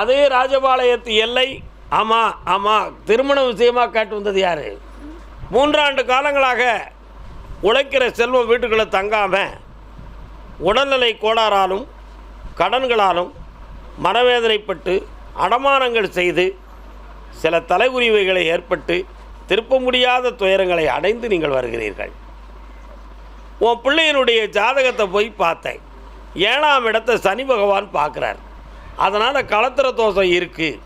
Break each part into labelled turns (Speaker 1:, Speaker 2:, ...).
Speaker 1: அதே ராஜபாளையத்து எல்லை ஆமாம் ஆமாம் திருமண விஷயமாக கேட்டு வந்தது யார்? மூன்றாண்டு காலங்களாக உழைக்கிற செல்வம் வீட்டுக்குள்ளே தங்காமல் உடல்நிலை கோளாறாலும் கடன்களாலும் மனவேதனைப்பட்டு அடமானங்கள் செய்து சில தலைகுறிவைகளை ஏற்பட்டு திருப்ப முடியாத துயரங்களை அடைந்து நீங்கள் வருகிறீர்கள். உன் பிள்ளையினுடைய ஜாதகத்தை போய் பார்த்தேன். ஏழாம் இடத்தை சனி பகவான் பார்க்குறார். அதனால் கலத்திர தோஷம் இருக்குது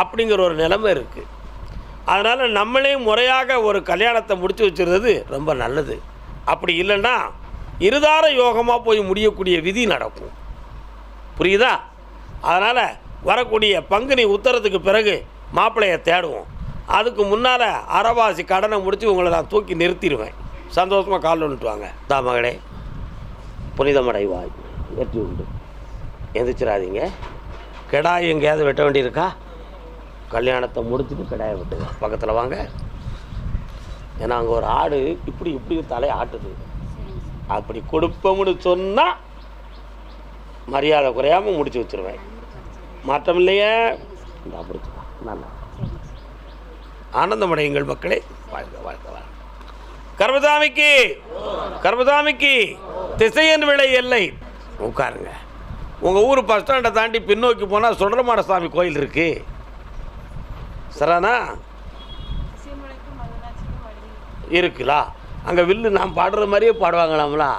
Speaker 1: அப்படிங்கிற ஒரு நிலைமை இருக்குது அதனால் நம்மளே முறையாக ஒரு கல்யாணத்தை முடித்து வச்சுருந்தது ரொம்ப நல்லது. அப்படி இல்லைன்னா இருதார யோகமாக போய் முடியக்கூடிய விதி நடக்கும். புரியுதா? அதனால் வரக்கூடிய பங்குனி உத்தரத்துக்கு பிறகு மாப்பிள்ளையை தேடுவோம். அதுக்கு முன்னால் அறவாசி கடனை முடித்து உங்களை நான் தூக்கி நிறுத்திடுவேன். சந்தோஷமாக கால் வந்துட்டு வாங்க. தா மகளே புனிதமடைவாய். வெற்றி உண்டு. எந்திரிச்சிடாதீங்க. கிடாய் எங்கேயாவது வெட்ட வேண்டியிருக்கா? கல்யாணத்தை முடிச்சுட்டு கிடாயை வெட்டுங்க. பக்கத்தில் வாங்க. ஏன்னா அங்கே ஒரு ஆடு இப்படி இப்படி தலையை ஆட்டுது. அப்படி கொடுப்போம்னு சொன்னால் மரியாதை குறையாமல் முடிச்சு வச்சிருவேன். மாற்றம் இல்லையே இந்த பிடிச்சிக்கோ நல்லா. ஆனந்தமடையுங்கள் மக்களே. வாழ்க வாழ்க வாழ்க. கர்மதாமிக்கு கர்மதாமிக்கு திசையன் விலை எல்லை உட்காருங்க. உங்கள் ஊர் பஸ் ஸ்டாண்டை தாண்டி பின்னோக்கி போனால் சுடரமாட சாமி கோயில் இருக்கு. சரானா இருக்குலா. அங்கே வில்லு நான் பாடுற மாதிரியே பாடுவாங்களாம்லா.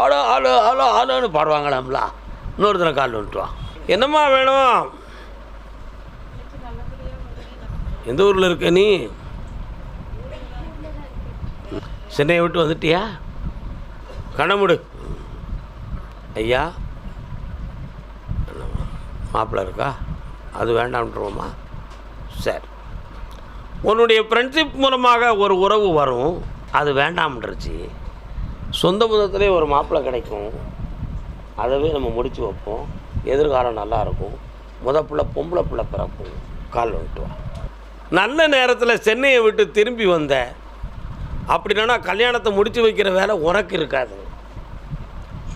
Speaker 1: ஆளோ ஆளோ ஆளோ ஆளோன்னு பாடுவாங்களாம்லா. இன்னொரு தினம் கால் வந்துட்டுவான் என்னம்மா வேணும்? எந்த ஊரில் இருக்க நீ? சென்னையை விட்டு வந்துட்டியா? கண்ணமுடு ஐயா மாப்பிள்ளை இருக்கா? அது வேண்டாம்ன்றோமா? சரி. உன்னுடைய ஃப்ரெண்ட்ஷிப் மூலமாக ஒரு உறவு வரும். அது வேண்டாம்ன்றச்சு. சொந்த முதத்திலே ஒரு மாப்பிள்ளை கிடைக்கும். அதவே நம்ம முடித்து வைப்போம். எதிர்காலம் நல்லா இருக்கும். முத பிள்ளை பொம்பளை பிள்ளை பிறக்கும் கால் வந்துட்டு நல்ல நேரத்தில் சென்னையை விட்டு திரும்பி வந்த. அப்படின்னா கல்யாணத்தை முடித்து வைக்கிற வேலை உனக்கு இருக்காது.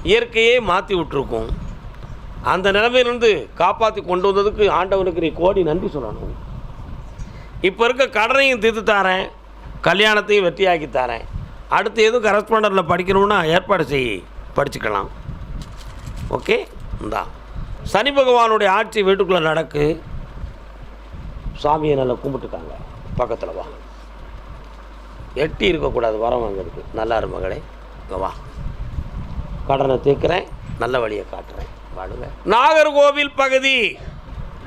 Speaker 1: இயற்கையே மாற்றி விட்டுருக்கும். அந்த நிலைமையிலிருந்து காப்பாற்றி கொண்டு வந்ததுக்கு ஆண்டவனுக்கு நீ கோடி நன்றி சொல்லணும். இப்போ இருக்க கடனையும் தீர்த்து தாரேன் கல்யாணத்தையும் வெற்றியாக்கி தரேன். அடுத்து எதுவும் கரஸ்பாண்டரில் படிக்கணும்னா ஏற்பாடு செய் படிச்சுக்கலாம். ஓகே இந்தா. சனி பகவானுடைய ஆட்சி வீட்டுக்குள்ளே நடக்கு. சாமியை நல்லா கும்பிட்டுக்காங்க பக்கத்தில் வா. எட்டி இருக்கக்கூடாது வரம் இருக்குது நல்லா மகளே. இங்கே வா. கடனை தீர்க்கிறேன் நல்ல வழியை காட்டுறேன். நாகர்கோவில் பகுதி.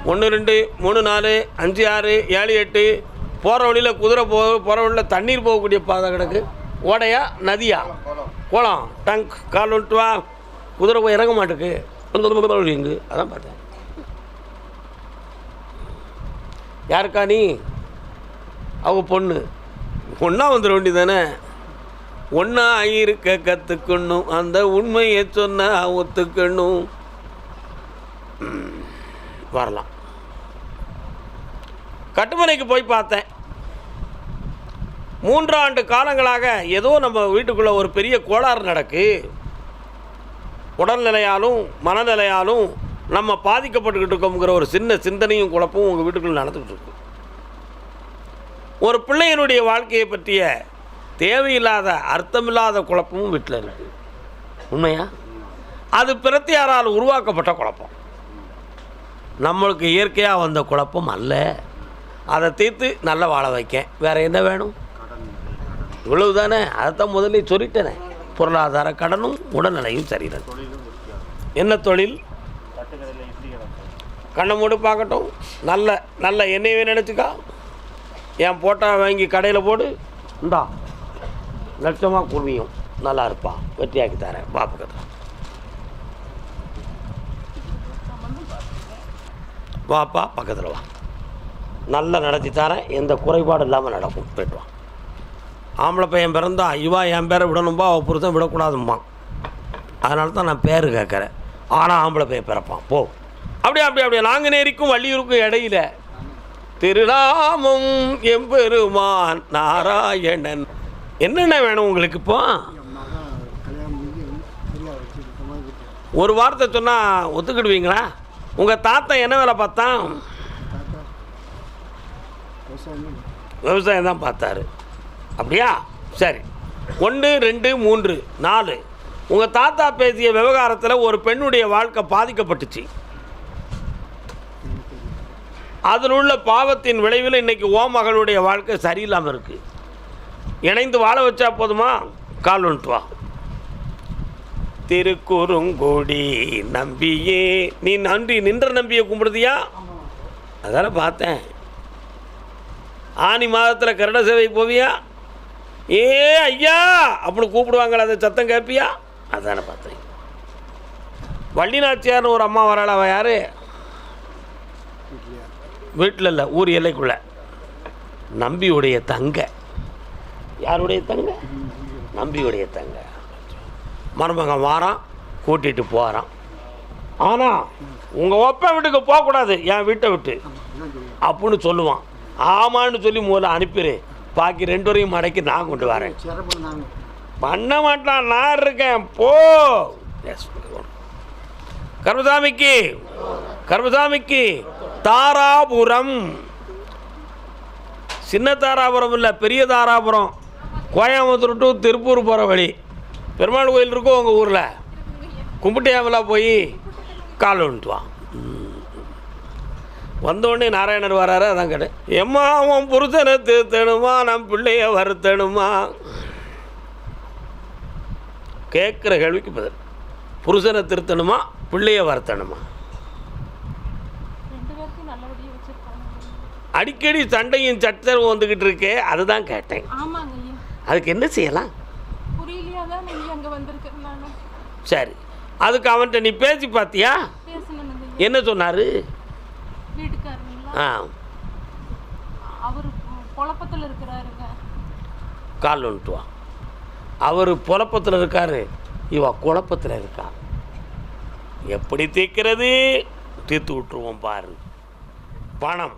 Speaker 1: ஒன்று ரெண்டு மூணு நாலு அஞ்சு ஆறு ஏழு எட்டு. போகிற வழியில் குதிரை போ போகிற வழியில் தண்ணீர் போகக்கூடிய பாதை கிடக்கு. ஓடையா நதியா? குளம் டங்க் கால் வந்துட்டு வா. குதிரை போய் இறங்க மாட்டுக்கு. இங்கு அதான் பார்த்தேன். யாருக்கா நீ? அவங்க பொண்ணு. ஒன்றா வந்துட வேண்டியதானே ஒன்றா இருக்க கற்றுக்கணும் அந்த உண்மையை சொன்னால் ஒத்துக்கணும். வரலாம். கட்டுமனைக்கு போய் பார்த்தேன். மூன்றாண்டு காலங்களாக ஏதோ நம்ம வீட்டுக்குள்ளே ஒரு பெரிய கோளாறு நடக்கு. உடல்நிலையாலும் மனநிலையாலும் நம்ம பாதிக்கப்பட்டுக்கிட்டு இருக்கோங்கிற ஒரு சின்ன சிந்தனையும் குழப்பமும் உங்கள் வீட்டுக்குள்ளே நடந்துக்கிட்டு இருக்கு. ஒரு பிள்ளையினுடைய வாழ்க்கையை பற்றிய தேவையில்லாத அர்த்தமில்லாத குழப்பமும் வீட்டில் இருக்குது உண்மையா? அது பிரத்தியாரால் உருவாக்கப்பட்ட குழப்பம். நம்மளுக்கு இயற்கையாக வந்த குழப்பம் அல்ல. அதை தீர்த்து நல்லா வாழ வைக்க வேறு என்ன வேணும்? இவ்வளவு தானே அதைத்தான் முதல்ல சொல்லிட்டேனே. பொருளாதார கடனும் உடல்நிலையும் சரிதான். என்ன தொழில்? கண்ணை மூடி பார்க்கட்டும். நல்ல நல்ல எண்ணெயவே நினச்சிக்கா. என் போட்டா வாங்கி கடையில் போடு. இந்தா லட்சமாக குருவியும் நல்லா இருப்பா. வெற்றியாக்கி தரேன். பாப்புக்கத்தை வாப்பா பக்கத்தில் வா. நல்லா நடத்தி தரேன். எந்த குறைபாடும் இல்லாமல் நடக்கும். போயிட்டு வா. ஆம்பளை பையன் பிறந்தா இவா என் பேரை விடணும்பா அவள் புருஷன் விடக்கூடாதும்மா அதனால தான் நான் பேர் கேட்குறேன். ஆனால் ஆம்பளை பையன் பிறப்பான். போ. அப்படியே அப்படியே அப்படியே. நாங்குநேரிக்கும் வள்ளியூருக்கும் இடையில திருநாமம் எம்பெருமான் நாராயணன். என்னென்ன வேணும் உங்களுக்கு இப்போ? ஒரு வார்த்தை சொன்னால் ஒத்துக்கிடுவீங்களா? உங்கள் தாத்தா என்ன வேலை பார்த்தான்?
Speaker 2: விவசாயம்
Speaker 1: தான் பார்த்தாரு. அப்படியா? சரி. ஒன்று ரெண்டு மூன்று நாலு. உங்கள் தாத்தா பேசிய விவகாரத்தில் ஒரு பெண்ணுடைய வாழ்க்கை பாதிக்கப்பட்டுச்சு. அதில் உள்ள பாவத்தின் விளைவில் இன்றைக்கி ஓ மகளுடைய வாழ்க்கை சரியில்லாமல் இருக்குது இணைந்து வாழ வச்சா போதுமா? கால் வந்துட்டு வா. திருக்குறுங்குடி. நம்பியே. நீ நன்றி நின்ற நம்பியை கும்பிடுதியா? அதான பார்த்தேன். ஆனி மாதத்தில் கருட சேவை போவியா? ஏ ஐயா! அப்படி கூப்பிடுவாங்களே அதை சத்தம் கேட்பியா அதானே பார்த்தேன். வள்ளிநாச்சியார்னு ஒரு அம்மா வராள் அவள் யார்? வீட்டில் இல்லை ஊர் எல்லைக்குள்ள. நம்பியுடைய தங்க. யாருடைய தங்க? நம்பியுடைய தங்க. மருமகன் வாரான் கூட்டிகிட்டு போகிறான் ஆனால் உங்கள் ஒப்ப வீட்டுக்கு போகக்கூடாது என் வீட்டை விட்டு.
Speaker 2: அப்புடின்னு
Speaker 1: அப்படின்னு சொல்லுவான். ஆமான்னு சொல்லி முதல்ல அனுப்பிடு பாக்கி ரெண்டு வரையும் மடக்கி நான் கொண்டு வரேன். பண்ண மாட்டான் நான் இருக்கேன். போ. எஸ் கர்மசாமிக்கு கர்மசாமிக்கு தாராபுரம். சின்ன தாராபுரம் இல்லை பெரிய தாராபுரம். கோயம்புத்தூர் டு திருப்பூர் போகிற வழி. பெருமாள் கோயில் இருக்கும் உங்கள் ஊரில்? கும்பிட்டியாமலாம் போய் கால் வந்துட்டு வா. வந்தோடனே நாராயணர் வராரு அதான் கேட்டேன். எம்மா அவன் புருஷனை திருத்தணுமா நம் பிள்ளைய வருத்தணுமா? கேட்குற கேள்விக்கு பதில். புருஷனை திருத்தணுமா? பிள்ளைய வருத்தணுமா? அடிக்கடி சண்டையும் சச்சரவும் வந்துக்கிட்டு இருக்கே அதுதான் கேட்டேன். அதுக்கு என்ன செய்யலாம்?
Speaker 3: வந்திருக்கேன் நானு.
Speaker 1: சரி. அதுக்கு அவன்கிட்ட நீ பேசி பார்த்தியா என்ன சொன்னார்? ஆ.
Speaker 3: அவர் குழப்பத்துல இருக்கிறாருங்க.
Speaker 1: கால் வந்துட்டு வா. அவர் புழப்பத்தில் இருக்காரு. இவ குழப்பத்தில் இருக்கா. எப்படி தீர்க்கிறது தீர்த்து விட்டுருவோம் பாரு. பணம்.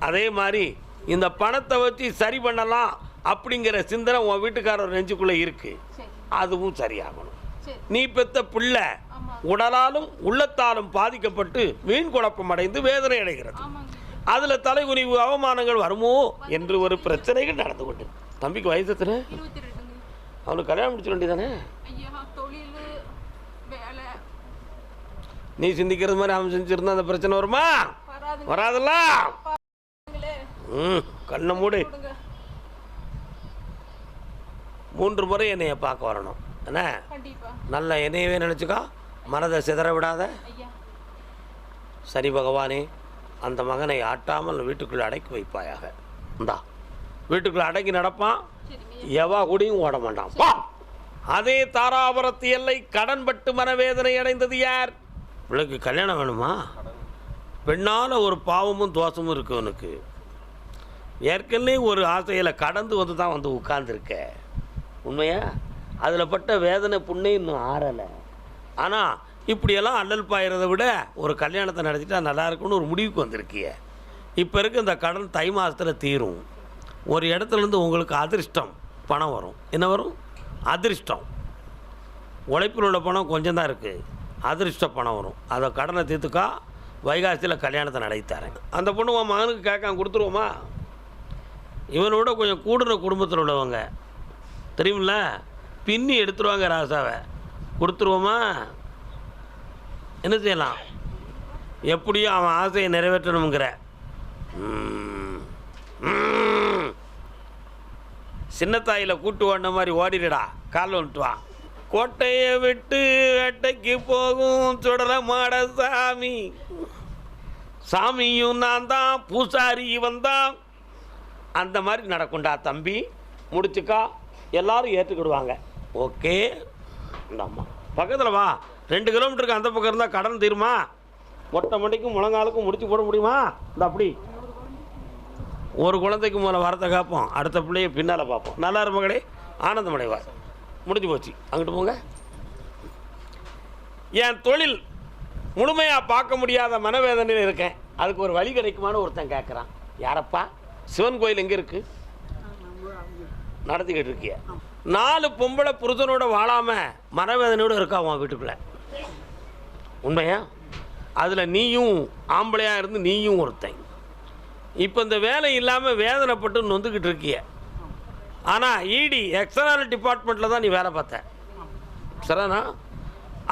Speaker 1: அதே மாதிரி இந்த பணத்தை வச்சு சரி பண்ணலாம் அப்படிங்கிற சிந்தனை உன் வீட்டுக்காரர் நெஞ்சுக்குள்ளே இருக்கு.
Speaker 3: சரி.
Speaker 1: அதுவும் சரியாகணும்.
Speaker 3: சரி.
Speaker 1: நீ பெத்த பிள்ளை உடலாலும் உள்ளத்தாலும் பாதிக்கப்பட்டு வீண் குழப்பம் அடைந்து வேதனை அடைகிறது. அதில் தலைகுனிவு அவமானங்கள் வருமோ என்று ஒரு பிரச்சனைகள் நடந்து கொண்டு. தம்பிக்கு வயசு எத்தனை? அவனுக்கு கல்யாணம் முடிச்சிட வேண்டியதானே? நீ சிந்திக்கிறது மாதிரி அவன் செஞ்சிருந்தா அந்த பிரச்சனை வருமா? வராதுல்ல. ம் கண்ணை மூடு. மூன்று முறை என்னைய பார்க்க வரணும். என்ன? நல்ல என்னையவே நினச்சிக்கோ. மனதை சிதற விடாத. சரி பகவானே அந்த மகனை ஆட்டாமல் வீட்டுக்குள்ளே அடக்கி வைப்பாயாக. இந்தா. வீட்டுக்குள்ளே அடக்கி நடப்பான். எவா கூடயும் ஓட மாட்டான். பா. அதே தாராபுரத்து எல்லை கடன் பட்டு மனவேதனை அடைந்தது யார்? இவளுக்கு கல்யாணம் வேணுமா? பெண்ணால் ஒரு பாவமும் தோஷமும் இருக்கு உனக்கு ஏற்கனவே ஒரு ஆசையில் கடந்து வந்து தான் வந்து உட்கார்ந்துருக்க. உண்மையா? அதில் பட்ட வேதனை புண்ணே இன்னும் ஆறலை. ஆனால் இப்படியெல்லாம் அல்லல் பாயிறதை விட ஒரு கல்யாணத்தை நடத்திட்டா நல்லா இருக்கும்னு ஒரு முடிவுக்கு வந்திருக்கிய. இப்போ இருக்க இந்த கடன் தை மாதத்தில் தீரும். ஒரு இடத்துலேருந்து உங்களுக்கு அதிர்ஷ்டம் பணம் வரும். என்ன வரும்? அதிர்ஷ்டம். உழைப்பில் உள்ள பணம் கொஞ்சம் தான் இருக்குது அதிர்ஷ்ட பணம் வரும். அதை கடனை தீர்த்துக்கா வைகாசியில் கல்யாணத்தை நடத்தித்தாரேன் அந்த பொண்ணு உன் மகனுக்கு கேட்காம கொடுத்துருவோமா? இவனோட கொஞ்சம் கூடுன குடும்பத்தில் உள்ளவங்க தெரியுமில்ல? பின்னி எடுத்துருவாங்க ராசாவை. கொடுத்துருவோமா? என்ன செய்யலாம்? எப்படியும் அவன் ஆசையை நிறைவேற்றணுங்கிற சின்னத்தாயில் கூட்டு ஓடின மாதிரி ஓடிடுடா. கால் வந்துட்டு வா. கோட்டையை விட்டு வேட்டைக்கு போகும் சுடல மாட சாமி. சாமியும் நான் தான் பூசாரி இவன் தான் அந்த மாதிரி நடக்கும்டா தம்பி. முடிச்சுக்கா. எல்லாரும் ஏற்றுக்கிடுவாங்க ஓகே. அம்மா பக்கத்தில் வா. ரெண்டு கிலோமீட்டருக்கு அந்த பக்கம் இருந்தால் கடன் தீருமா? மொட்டை மண்டிக்கும் முழங்காலுக்கும் முடிச்சு போட முடியுமா? இந்த அப்படி. ஒரு குழந்தைக்கு முதல்ல வரத்தை காப்போம். அடுத்த பிள்ளைய பின்னால் பார்ப்போம். நல்லா இருப்பங்களே ஆனந்தமடைவார் முடிஞ்சு போச்சு. அங்கிட்டு போங்க. என் தொழில் முழுமையாக பார்க்க முடியாத மனவேதனையில் இருக்கேன். அதுக்கு ஒரு வழி கிடைக்குமான்னு ஒருத்தன் கேட்குறான் யாரப்பா? சிவன் கோயில் எங்கே இருக்குது நடத்திக்கிட்டு இருக்கிய நாலு பொம்பளை புருஷனோட வாழாம மரவேதனையோடு இருக்கா உன் வீட்டுக்குள்ள? உண்மையா? அதில் நீயும் ஆம்பளையாக இருந்து நீயும் ஒருத்தன். இப்போ இந்த வேலை இல்லாமல் வேதனைப்பட்டு நொந்துக்கிட்டு இருக்கிய. ஆனால் இடி எக்ஸ்டர்னல் டிபார்ட்மெண்ட்டில் தான் நீ வேலை பார்த்த. சரிண்ணா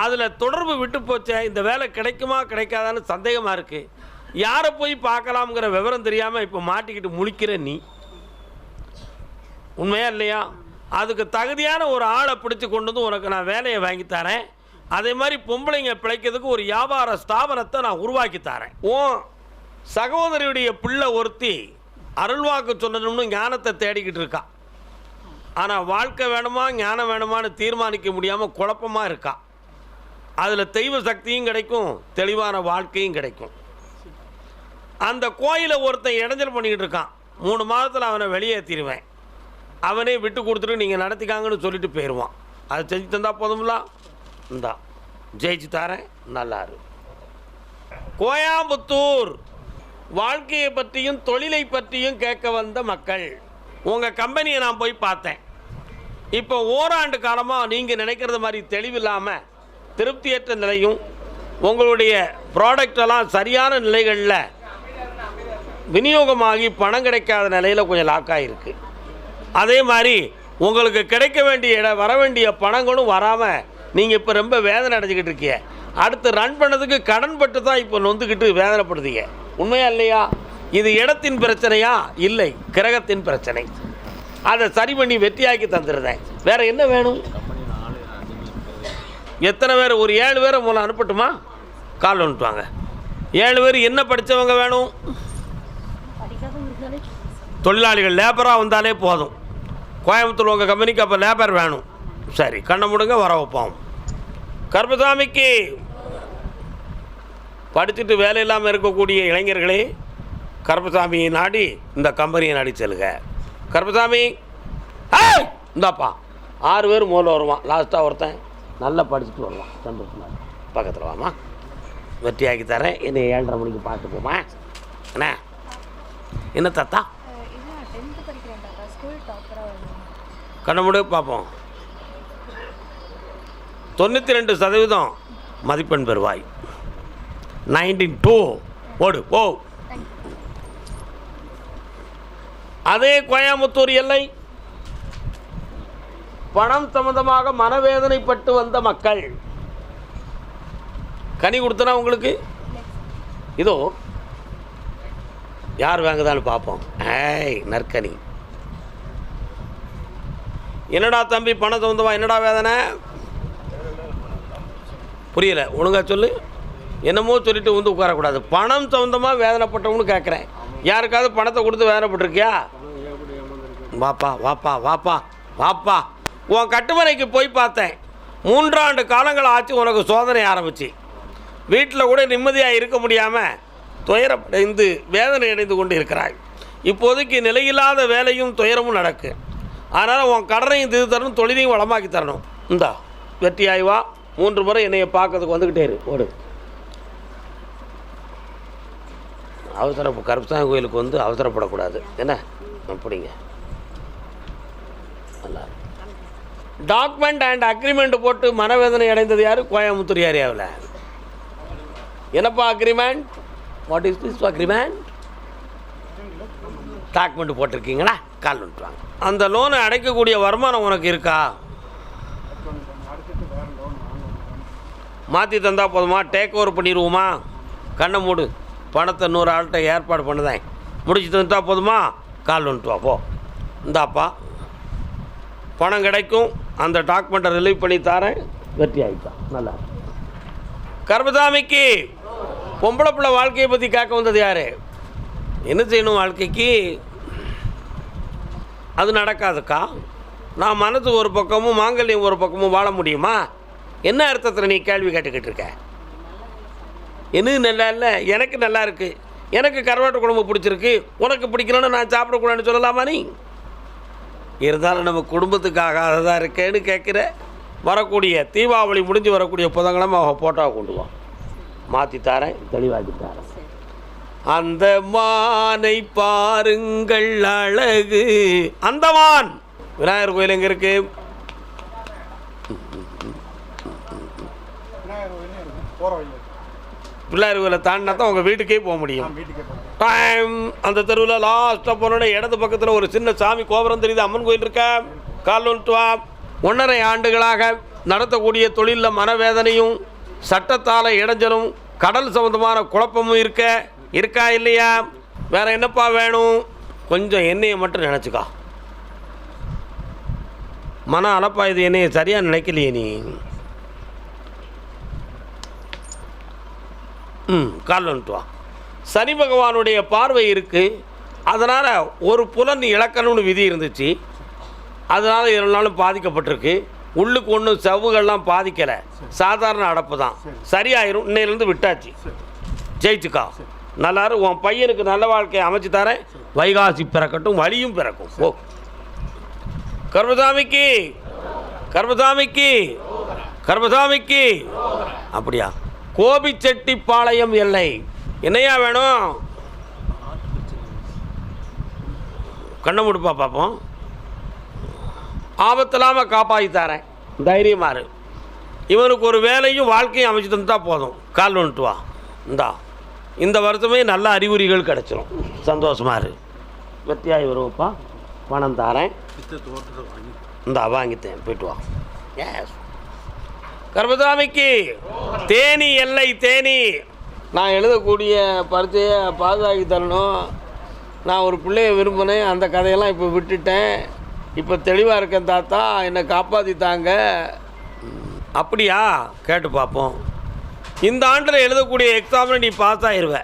Speaker 1: அதில் தொடர்பு விட்டு போச்சே இந்த வேலை கிடைக்குமா கிடைக்காதான்னு சந்தேகமாக இருக்குது யாரை போய் பார்க்கலாம்ங்கிற விவரம் தெரியாமல் இப்போ மாட்டிக்கிட்டு முழிக்கிற நீ. உண்மையா இல்லையா? அதுக்கு தகுதியான ஒரு ஆளை பிடிச்சி கொண்டு வந்து உனக்கு நான் வேலையை வாங்கி தரேன். அதே மாதிரி பொம்பளைங்க பிழைக்கிறதுக்கு ஒரு வியாபார ஸ்தாபனத்தை நான் உருவாக்கி தரேன். ஓ சகோதரியுடைய பிள்ளை ஒருத்தி அருள்வாக்கு சொல்லணும்னு ஞானத்தை தேடிக்கிட்டு இருக்கா. ஆனால் வாழ்க்கை வேணுமா ஞானம் வேணுமான்னு தீர்மானிக்க முடியாமல் குழப்பமாக இருக்கா. அதில் தெய்வ சக்தியும் கிடைக்கும் தெளிவான வாழ்க்கையும் கிடைக்கும். அந்த கோயிலை ஒருத்தன் இடைஞ்சல் பண்ணிக்கிட்டு இருக்கான். மூணு மாதத்தில் அவனை வெளியேற்றிடுவேன் அவனே விட்டு கொடுத்துட்டு நீங்கள் நடத்திக்காங்கன்னு சொல்லிட்டு போயிடுவான் அதை செஞ்சு தந்தால் போதும்ல? இந்தா ஜெயிச்சு தரேன் நல்லாரு. கோயாம்புத்தூர் வாழ்க்கையை பற்றியும் தொழிலை பற்றியும் கேட்க வந்த மக்கள் உங்கள் கம்பெனியை நான் போய் பார்த்தேன். இப்போ ஓராண்டு காலமாக நீங்கள் நினைக்கிறது மாதிரி தெளிவில்லாமல் திருப்தியற்ற நிலையும் உங்களுடைய ப்ராடக்டெல்லாம் சரியான நிலைகளில் விநியோகமாகி பணம் கிடைக்காத நிலையில் கொஞ்சம் லாக்காக இருக்குது அதே மாதிரி உங்களுக்கு கிடைக்க வேண்டிய இட வர வேண்டிய பணங்களும் வராமல் நீங்கள் இப்போ ரொம்ப வேதனை அடைஞ்சிக்கிட்டு இருக்கீங்க. அடுத்து ரன் பண்ணதுக்கு கடன் பட்டு தான் இப்போ நொந்துக்கிட்டு வேதனைப்படுதீங்க. உண்மையா இல்லையா? இது இடத்தின் பிரச்சனையா? இல்லை. கிரகத்தின் பிரச்சனை. அதை சரி பண்ணி வெற்றியாக்கி தந்துடுறேன். வேற என்ன வேணும்? எத்தனை பேர் ஒரு ஏழு பேரை மூலம் அனுப்பட்டுமா? கால் அனுப்புவாங்க ஏழு பேர் என்ன படித்தவங்க வேணும்? தொழிலாளிகள் லேபராக வந்தாலே போதும். கோயம்புத்தூர் உங்கள் கம்பெனிக்கு அப்போ லேபர் வேணும். சரி கண்ணை முடுங்க வர வைப்போம். கருப்பசாமிக்கு படிச்சுட்டு வேலை இல்லாமல் இருக்கக்கூடிய இளைஞர்களே கருப்பசாமியை நாடி இந்த கம்பெனியை நாடி செல்லுங்க. கருப்பசாமி இந்தாப்பா. ஆறு பேர் மூலம் வருவான். லாஸ்ட்டாக ஒருத்தன் நல்லா படிச்சுட்டு வருவான். சந்தோஷமாக பக்கத்தில் வாமா வெற்றியாக்கி தரேன். என்னை ஏழரை மணிக்கு பார்த்து போமா என்ன என்ன தாத்தா
Speaker 4: இது நான் டென்த்து படிக்கிறேன் தாத்தா ஸ்கூல் டாப்பராக வரணும்
Speaker 1: கண்ண பார்ப்போம். தொண்ணூற்றி ரெண்டு சதவீதம் மதிப்பெண் பெறுவாய். Nineteen two. ஓடு ஓ. அதே கோயம்புத்தூர் எல்லை. பணம் சம்பந்தமாக மனவேதனைப்பட்டு வந்த மக்கள். கனி கொடுத்தனா உங்களுக்கு? இதோ யார் வாங்குதான்னு பார்ப்போம். ஏய் நற்கனி. என்னடா தம்பி பணம் சம்பந்தமா என்னடா வேதனை? புரியல. ஒழுங்காக சொல்லு. என்னமோ சொல்லிட்டு வந்து உட்காரக்கூடாது. பணம் சம்மந்தமாக வேதனைப்பட்டவங்கன்னு கேட்குறேன் யாருக்காவது பணத்தை கொடுத்து வேதனைப்பட்டிருக்கியா? வாப்பா வாப்பா வாப்பா வாப்பா. உன் கட்டுமனைக்கு போய் பார்த்தேன். மூன்றாண்டு காலங்கள் ஆச்சு உனக்கு சோதனை ஆரம்பிச்சு. வீட்டில் கூட நிம்மதியாக இருக்க முடியாமல் துயரப்படைந்து வேதனை அடைந்து கொண்டு இருக்கிறாய். இப்போதைக்கு நிலையில்லாத வேலையும் துயரமும் நடக்கு. அதனால் உன் கடனையும் தீர்த்து தரணும் தொழிலையும் வளமாக்கி தரணும். இந்தா வெற்றி ஆய்வா மூன்று முறை என்னைய பார்க்கறதுக்கு வந்துக்கிட்டே இரு. ஓடு. அவசர கருப்பசாமி கோயிலுக்கு வந்து அவசரப்படக்கூடாது. என்ன? அப்படிங்க நல்லா. டாக்குமெண்ட் அண்ட் அக்ரிமெண்ட் போட்டு மனவேதனை அடைந்தது யார்? கோயம்புத்தூர் ஏரியாவில். என்னப்பா agreement what is this agreement document போட்டிருக்கீங்களா? கால் வந்துட்டுவாங்க அந்த லோனை அடைக்கக்கூடிய வருமானம் உனக்கு இருக்கா? மாற்றி தந்தா போதுமா? டேக் ஓவர் பண்ணிடுவோமா? கண்ணை மூடு. பணத்தை நூறு ஆள்கிட்ட ஏற்பாடு பண்ணுதேன். முடிச்சு தந்துட்டா போதுமா? கால் வந்துட்டு வா போ. இந்தாப்பா. பணம் கிடைக்கும். அந்த டாக்குமெண்ட்டை ரிலீவ் பண்ணி தரேன். வெற்றி ஆகிட்டான் நல்லா. கர்மசாமிக்கு பொம்பளை பிள்ளை வாழ்க்கையை பற்றி கேட்க வந்தது யார்? என்ன செய்யணும் வாழ்க்கைக்கு? அது நடக்காதுக்கா. நான் மனது ஒரு பக்கமும் மாங்கல்யம் ஒரு பக்கமும் வாழ முடியுமா? என்ன அர்த்தத்தில் நீ கேள்வி கேட்டுக்கிட்டு இருக்க? என்ன நல்லா இல்லை? எனக்கு நல்லா இருக்குது எனக்கு கருவாட்டு குழம்பு பிடிச்சிருக்கு. உனக்கு பிடிக்கலன்னு நான் சாப்பிடக்கூடாதுன்னு சொல்லலாமா நீ? இருந்தாலும் நம்ம குடும்பத்துக்காக தான் இருக்கேன்னு கேட்குற வரக்கூடிய தீபாவளி முடிஞ்சு வரக்கூடிய புதன்கிழமை அவன் ஃபோட்டோவை கொண்டு வா. மாற்றி தரேன் தெளிவாக்கி தரேன். அந்த மானை பாருங்கள் அழகு. அந்த மான். விநாயகர் கோயில் எங்கே இருக்கு. பிள்ளையார் கோயிலை தாண்டினா தான் உங்கள் வீட்டுக்கே போக முடியும். டைம் அந்த தெருவில் லாஸ்ட்டாக போனோட இடது பக்கத்தில் ஒரு சின்ன சாமி கோபுரம் தெரியுது. அம்மன் கோயில் இருக்க? கால் வந்துட்டு வா. ஒன்றரை ஆண்டுகளாக நடத்தக்கூடிய தொழிலில் மனவேதனையும் சட்டத்தால் இடைஞ்சலும் கடல் சம்பந்தமான குழப்பமும் இருக்க இருக்கா இல்லையா? வேற என்னப்பா வேணும்? கொஞ்சம் என்னையை மட்டும் நினச்சிக்கா. மன அலப்பா இது என்னைய சரியாக நினைக்கலையே நீ. ம் கால் வந்துட்டு வா. சனி பகவானுடைய பார்வை இருக்குது அதனால் ஒரு புலன் இழக்கணும்னு விதி இருந்துச்சு. அதனால் இரண்டு நாளும் பாதிக்கப்பட்டிருக்கு. உள்ளுக்கு ஒன்றும் செவ்வுகள்லாம் பாதிக்கலை. சாதாரண அடப்பு தான். சரியாயிரும். இன்னையிலேருந்து விட்டாச்சு. ஜெயிச்சுக்கா. நல்லாரு உன் பையனுக்கு நல்ல வாழ்க்கையை அமைச்சு தரேன். வைகாசி பிறக்கட்டும் வழியும் பிறக்கும். ஓ. கர்மசாமிக்கு கர்மசாமிக்கு கர்மசாமிக்கு. அப்படியா? கோபிச்செட்டிப்பாளையம் எல்லை. என்னையா வேணும்? கண்ணை முடுப்பா பார்ப்போம் ஆபத்தில்லாமல் காப்பாற்றி தரேன். தைரியமாறு இரு. இவனுக்கு ஒரு வேலையும் வாழ்க்கையும் அமைச்சு தந்தா போதும். கால் வந்துட்டு வா. இந்தா. இந்த வருஷமே நல்ல அறிகுறிகள் கிடச்சிரும். சந்தோஷமா இரு. வெற்றியாகி வருவப்பா பணம் தாரேன். இந்தா வாங்கித்தேன் போயிட்டு வா. எஸ் கர்மசாமிக்கு தேனி எல்லை தேனி. நான் எழுதக்கூடிய பரிச்சையை பாதுகாக்கி தரணும். நான் ஒரு பிள்ளையை விரும்பினேன். அந்த கதையெல்லாம் இப்போ விட்டுட்டேன். இப்போ தெளிவாக இருக்கேன் தாத்தா. என்னை காப்பாற்றித்தாங்க அப்படியா? கேட்டு பார்ப்போம். இந்த ஆண்டில் எழுதக்கூடிய எக்ஸாமில் நீ பாஸ் ஆயிடுவ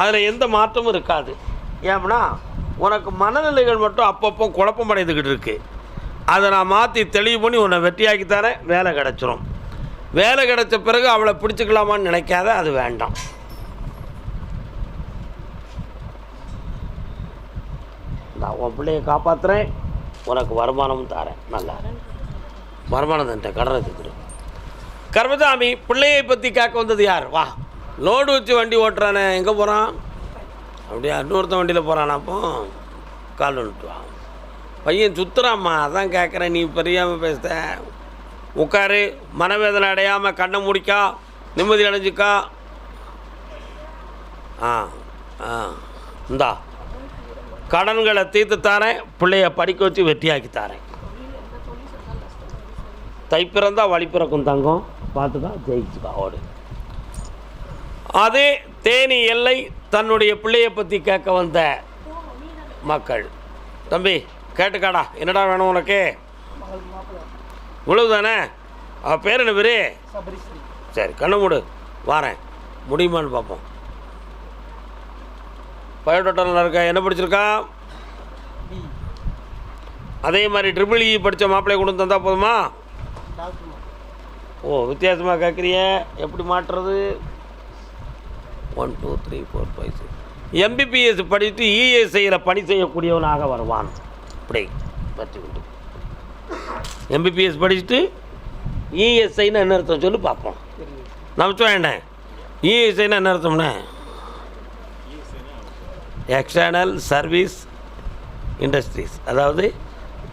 Speaker 1: அதில் எந்த மாற்றமும் இருக்காது. ஏம்னா உனக்கு மனநிலைகள் மட்டும் அப்பப்போ குழப்பம் அடைந்துக்கிட்டு இருக்கு. அதை நான் மாற்றி தெளிவு பண்ணி உன்னை வெற்றியாக்கி தரேன். வேலை கிடச்சிரும். வேலை கிடைச்ச பிறகு அவளை பிடிச்சிக்கலாமான்னு நினைக்காத அது வேண்டாம். நான் உன் பிள்ளையை காப்பாற்றுறேன் உனக்கு வருமானமும் தரேன். நல்லா வருமானம் தந்துட்டேன் கடனை தந்துடு கர்மசாமி பிள்ளையை பற்றி கேட்க வந்தது யார்? வா லோடு வச்சு வண்டி ஓட்டுறானே எங்கே போகிறான் அப்படியா இன்னொருத்தன் வண்டியில் போகிறானா அப்போ? கால் வந்துட்டு வா. பையன் சுற்றுறாம்மா அதான் கேட்குறேன் நீ பெரியாமல் பேசுத. உட்காரு மனவேதனை அடையாமல் கண்ணை முடிக்கா நிம்மதி அடைஞ்சிக்கா. ஆ ஆ இந்தா. கடன்களை தீர்த்து தாரேன் பிள்ளைய படிக்க வச்சு வெற்றியாக்கி தாரேன். தை பிறந்தா வழி பிறக்கும் தங்கம். பார்த்து தான் ஜெயிச்சுக்கா ஓடு. அதே தேனி எல்லை தன்னுடைய பிள்ளையை பற்றி கேட்க வந்த மக்கள். தம்பி கேட்டுக்காடா. என்னடா வேணும் உனக்கு? இவ்வளவு தானே அவள் பேர் என்ன பேரு சரி கண்ணு மூடு. வாரேன். முடியுமான்னு பார்ப்போம். பயோடேட்டா இருக்க இருக்கா? என்ன படிச்சிருக்கா? அதே மாதிரி ட்ரிபிள் இ e படித்த மாப்பிள்ளைய கொண்டு தந்தால் போதுமா? ஓ வித்தியாசமாக கேட்குறிய எப்படி மாற்றுறது? One two three four five six MBBS படித்து இஎஸ்ஐயில் பணி செய்யக்கூடியவனாக வருவான். இப்படி பற்றி உண்டு எம்பிபிஎஸ் படிச்சுட்டு இஎஸ்ஐன்னு என்ன அர்த்தம் சொல்லி பார்ப்போம். நமச்சோம் என்ன? இஎஸ்ஐன்னு என்ன அர்த்தம்னா எக்ஸ்டர்னல் சர்வீஸ் இண்டஸ்ட்ரீஸ் அதாவது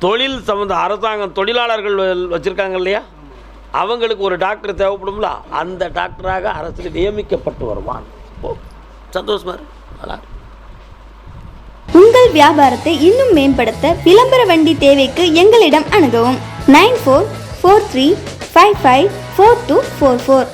Speaker 1: தொழில் சம்மந்த அரசாங்கம் தொழிலாளர்கள் வச்சுருக்காங்க இல்லையா? அவங்களுக்கு ஒரு டாக்டர் தேவைப்படும்ல அந்த டாக்டராக அரசில் நியமிக்கப்பட்டு வருவான். ஓ சந்தோஷமா நல்லா
Speaker 5: உங்கள் வியாபாரத்தை இன்னும் மேம்படுத்த விளம்பர வண்டி தேவைக்கு எங்களிடம் அணுகவும். Nine four four three five five four two four four.